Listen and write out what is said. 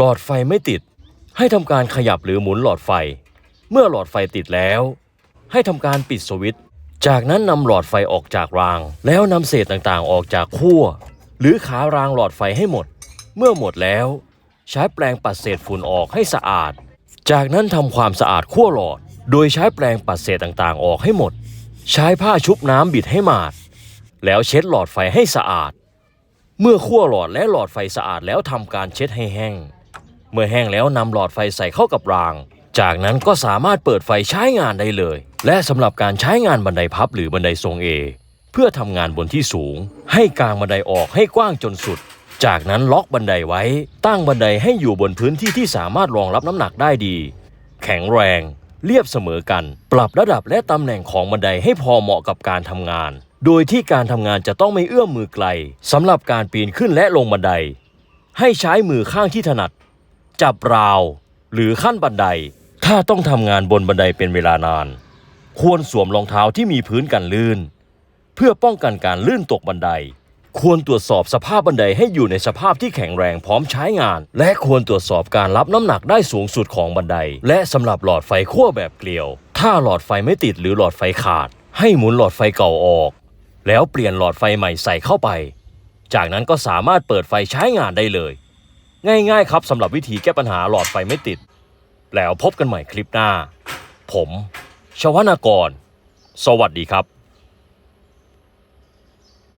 หลอดไฟไม่ติด ให้ทำการขยับหรือหมุนหลอดไฟ เมื่อหลอดไฟติดแล้ว ให้ทำการปิดสวิตช์จากนั้นนำหลอดไฟออกจากราง แล้วนำเศษต่างๆออกจากขั้ว หรือขารางหลอดไฟให้หมด เมื่อหมดแล้ว ใช้แปรงปัดเศษฝุ่นออกให้สะอาด จากนั้นทำความสะอาดขั้วหลอด โดยใช้แปรงปัดเศษต่างๆออกให้หมด ใช้ผ้าชุบน้ำบิดให้หมาด แล้วเช็ดหลอดไฟให้สะอาด เมื่อขั้วหลอดและหลอดไฟสะอาดแล้วทำการเช็ดให้แห้ง เมื่อแห้งแล้วนำหลอดไฟใส่เข้ากับราง จากนั้นก็สามารถเปิดไฟใช้งานได้เลย และสำหรับการใช้งานบันไดพับหรือบันไดทรงเอเพื่อทำงานบนที่สูง ให้กางบันไดออกให้กว้างจนสุด จากนั้นล็อกบันไดไว้ ตั้งบันไดให้อยู่บนพื้นที่ที่สามารถรองรับน้ำหนักได้ดี แข็งแรง เรียบเสมอกัน ปรับระดับและตำแหน่งของบันไดให้พอเหมาะกับการทำงาน โดยที่การทำงานจะต้องไม่เอื้อมมือไกลสำหรับการปีนขึ้นและลงบันได ให้ใช้มือข้างที่ถนัด จับราว หรือขั้นบันได ถ้าต้องทำงานบนบันไดเป็นเวลานาน ควรสวมรองเท้าที่มีพื้นกันลื่น เพื่อป้องกันการลื่นตกบันได ควรตรวจสอบสภาพบันไดให้อยู่ในสภาพที่แข็งแรงพร้อมใช้งาน และควรตรวจสอบการรับน้ำหนักได้สูงสุดของบันได และสำหรับหลอดไฟขั้วแบบเกลียว ถ้าหลอดไฟไม่ติดหรือหลอดไฟขาด ให้หมุนหลอดไฟเก่าออก แล้วเปลี่ยนหลอดไฟใหม่ใส่เข้าไป จากนั้นก็สามารถเปิดไฟใช้งานได้เลย ง่ายๆครับสำหรับวิธีแก้ปัญหาหลอดไฟไม่ติด แล้วพบกันใหม่คลิปหน้า ผม ชวนากร สวัสดีครับ